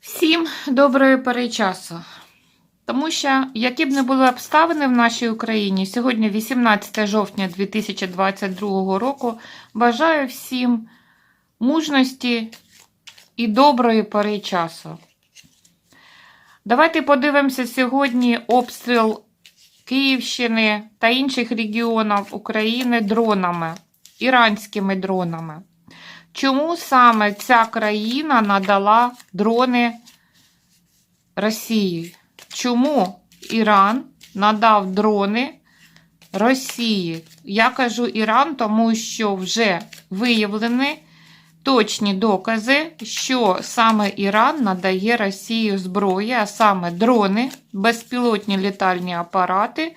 Всім доброї пори часу. Тому що, які б не були обставини в нашій Україні, сьогодні 18 жовтня 2022 року, бажаю всім мужності і доброї пори часу. Давайте подивимося сьогодні обстріл Київщини та інших регіонів України дронами, іранськими дронами. Чому саме ця країна надала дрони Росії? Чому Іран надав дрони Росії? Я кажу Іран, тому що вже виявлені точні докази, що саме Іран надає Росії зброї, а саме дрони, безпілотні літальні апарати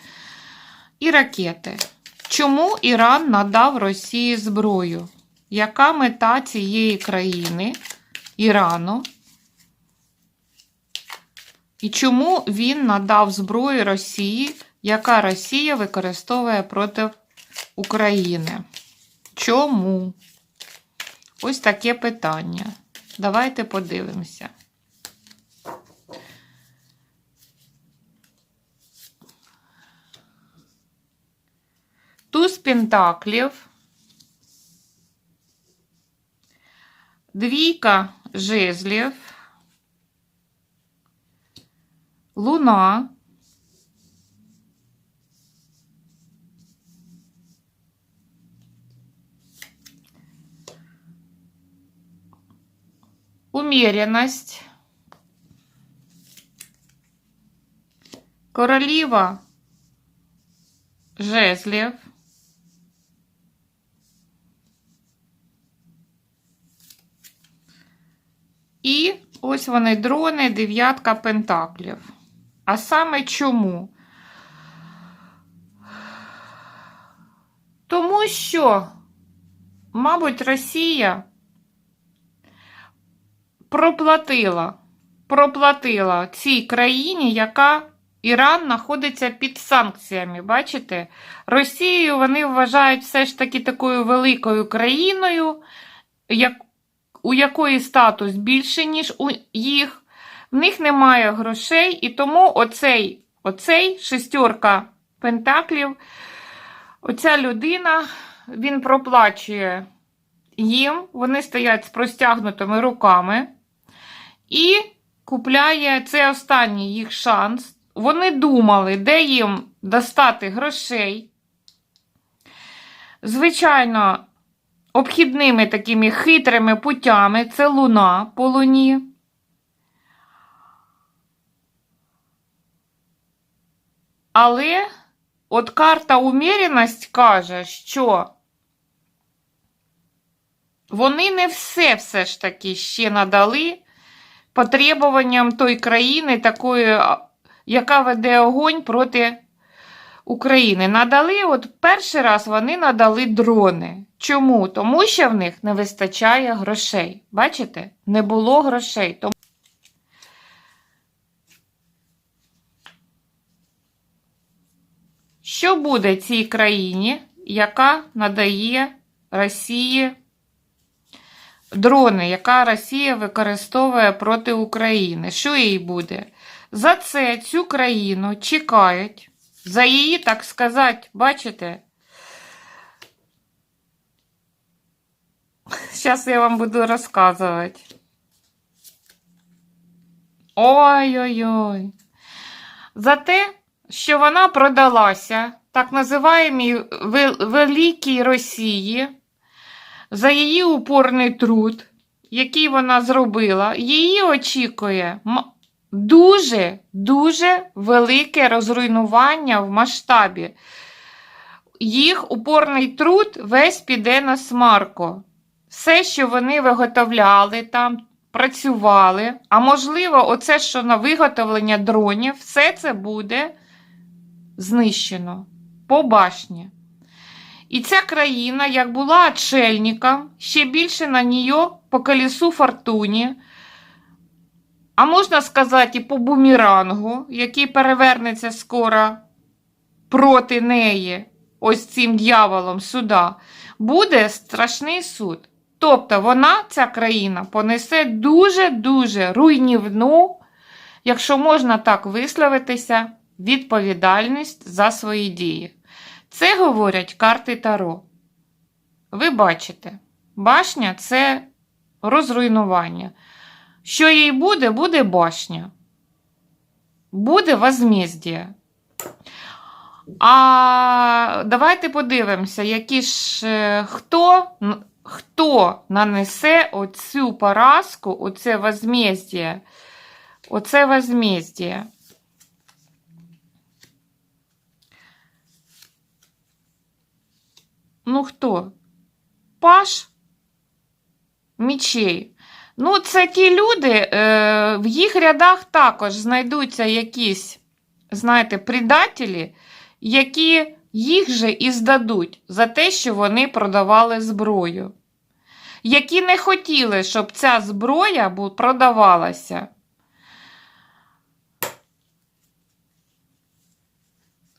і ракети. Чому Іран надав Росії зброю? Яка мета цієї країни, Ірану? І чому він надав зброю Росії, яка Росія використовує проти України? Чому? Ось таке питання. Давайте подивимося. Туз Пентаклів. Двійка жезлів, луна, умеренность, королева жезлів, І ось вони дрони, дев'ятка пентаклів. А саме чому? Тому що, мабуть, Росія проплатила, проплатила цій країні, яка Іран знаходиться під санкціями. Бачите? Росію вони вважають все ж таки такою великою країною, як у якої статус більше, ніж у їх, в них немає грошей, і тому оцей, оцей шестерка пентаклів, оця людина, він проплачує їм, вони стоять з простягнутими руками і купляє це останній їх шанс. Вони думали, де їм достати грошей. Звичайно, обхідними такими хитрими путями це луна по луні. Але от карта уміряність каже, що вони не все все ж таки ще надали потребуванням той країни, такої, яка веде огонь проти України. Надали, от перший раз вони надали дрони. Чому? Тому що в них не вистачає грошей. Бачите? Не було грошей. Тому... Що буде цій країні, яка надає Росії дрони, яка Росія використовує проти України? Що їй буде? За це цю країну чекають, за її, так сказати, бачите? Зараз я вам буду розказувати. Ой-ой-ой. За те, що вона продалася так називаємій Великій Росії, за її упорний труд, який вона зробила, її очікує дуже-дуже велике розруйнування в масштабі. Їх упорний труд весь піде на смарку. Все, що вони виготовляли там, працювали, а можливо, оце, що на виготовлення дронів, все це буде знищено по башні. І ця країна, як була отшельником, ще більше на неї по колесу фортуні, а можна сказати, і по бумерангу, який перевернеться скоро проти неї, ось цим дьяволом суда, буде страшний суд. Тобто вона, ця країна, понесе дуже-дуже руйнівну, якщо можна так висловитися, відповідальність за свої дії. Це говорять карти Таро. Ви бачите, башня це розруйнування. Що їй буде, буде башня. Буде возмездія. А давайте подивимося, які ж е, хто, хто нанесе оцю поразку, оце возмездія. Оце возмездія. Ну хто? Паш мічей. Ну, це ті люди, е, в їх рядах також знайдуться якісь, знаєте, предателі, які їх же і здадуть за те, що вони продавали зброю. Які не хотіли, щоб ця зброя продавалася.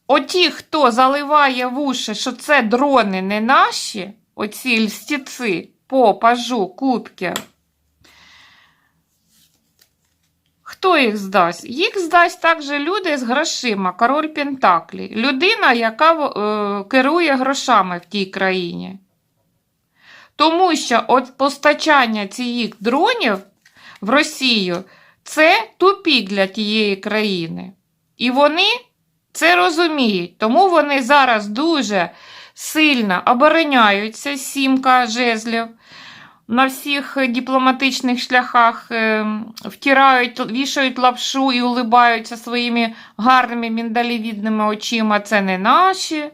Оті, хто заливає в уші, що це дрони не наші, оці льстіці по пажу, кубки. Хто їх здасть? Їх здасть також люди з грошима, король Пентаклі. Людина, яка е, керує грошами в тій країні. Тому що от постачання цих дронів в Росію це тупік для тієї країни. І вони це розуміють. Тому вони зараз дуже сильно обороняються, сімка жезлів на всіх дипломатичних шляхах е, втирають, вішають лапшу і улибаються своїми гарними міндалівідними очима. Це не наші,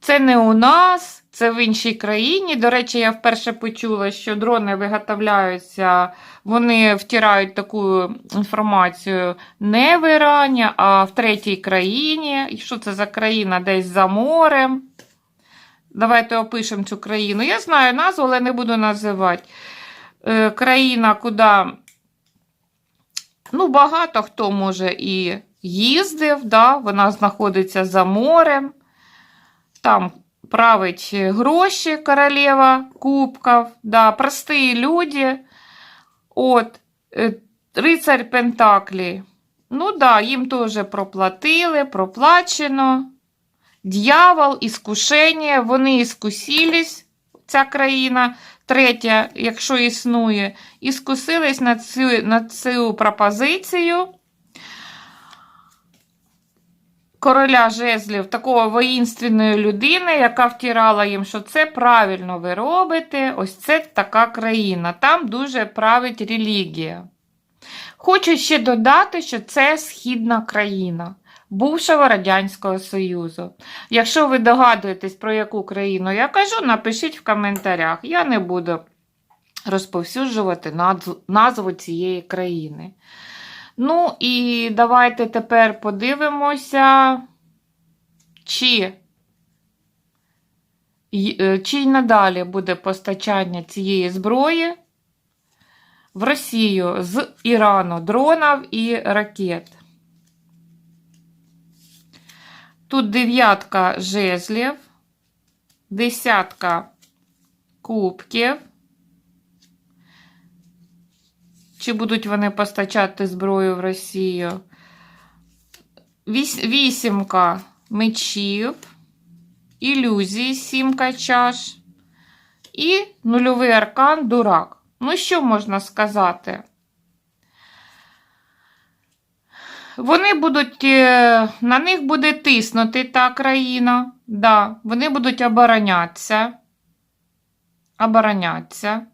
це не у нас, це в іншій країні. До речі, я вперше почула, що дрони виготовляються, вони втирають таку інформацію не в Ірані, а в третій країні. І що це за країна десь за морем? Давайте опишемо цю країну. Я знаю назву, але не буду називати. Е, країна, куди ну, багато хто може і їздив, да? вона знаходиться за морем. Там править гроші королева кубків, да, прості люди. От, е, рицарь Пентаклі. Ну да, їм теж проплатили, проплачено. Дьявол, іскушення, вони іскусились, ця країна, третя, якщо існує, іскусились на цю, на цю пропозицію короля жезлів, такого воїнственної людини, яка втирала їм, що це правильно ви робите, ось це така країна. Там дуже править релігія. Хочу ще додати, що це східна країна бувшого Радянського Союзу. Якщо ви догадуєтесь, про яку країну я кажу, напишіть в коментарях. Я не буду розповсюджувати назву цієї країни. Ну і давайте тепер подивимося, чи, е, чи й надалі буде постачання цієї зброї в Росію з Ірану дронів і ракет. Тут дев'ятка жезлів, десятка кубків. Чи будуть вони постачати зброю в Росію? Віс- Вісімка мечів, ілюзії, сімка чаш. І нульовий аркан дурак. Ну, що можна сказати? Вони будуть, е, на них буде тиснути та країна. Да, вони будуть оборонятися. Оборонятися.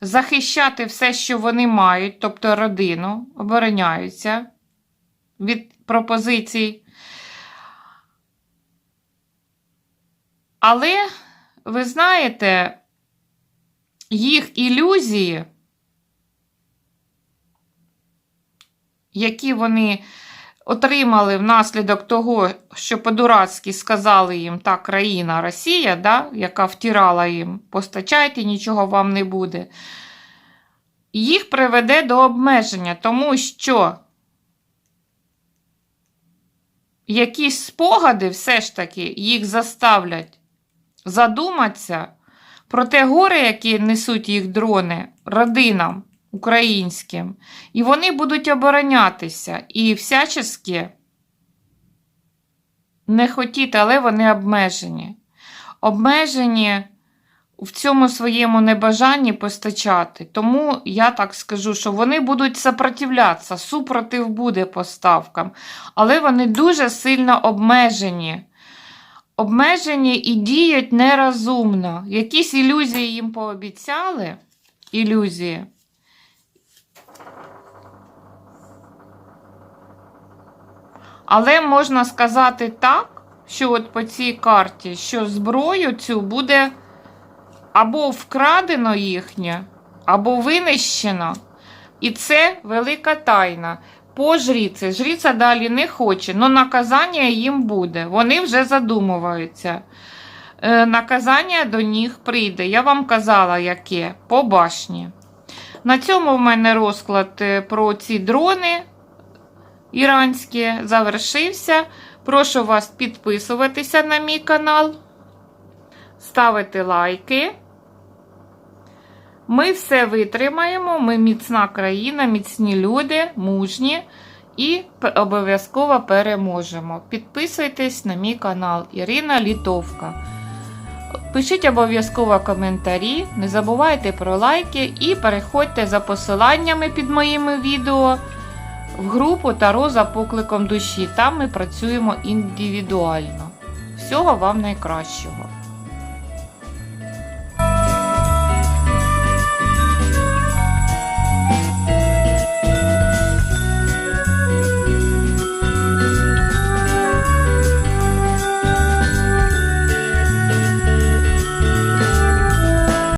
Захищати все, що вони мають, тобто родину, обороняються від пропозицій. Але, ви знаєте, їх ілюзії. які вони отримали внаслідок того, що по-дурацьки сказали їм та країна Росія, да, яка втирала їм, постачайте, нічого вам не буде, їх приведе до обмеження, тому що якісь спогади все ж таки їх заставлять задуматися. Про те горе, яке несуть їх дрони родинам українським. І вони будуть оборонятися і всячески не хотіти, але вони обмежені. Обмежені в цьому своєму небажанні постачати. Тому я так скажу, що вони будуть сопротивлятися, супротив буде поставкам, але вони дуже сильно обмежені. Обмежені і діють нерозумно. Якісь ілюзії їм пообіцяли. Ілюзії. Але можна сказати так, що от по цій карті, що зброю цю буде або вкрадено їхнє, або винищено. І це велика тайна. По жріці. Жріця далі не хоче, але наказання їм буде. Вони вже задумуваються. Е, наказання до них прийде. Я вам казала, яке по башні. На цьому в мене розклад е, про ці дрони іранські завершився. Прошу вас підписуватися на мій канал, ставити лайки. Ми все витримаємо. Ми міцна країна, міцні люди, мужні і обов'язково переможемо. Підписуйтесь на мій канал Ірина Літовка. Пишіть обов'язково коментарі, не забувайте про лайки і переходьте за посиланнями під моїми відео в групу Таро за покликом душі. Там ми працюємо індивідуально. Всього вам найкращого!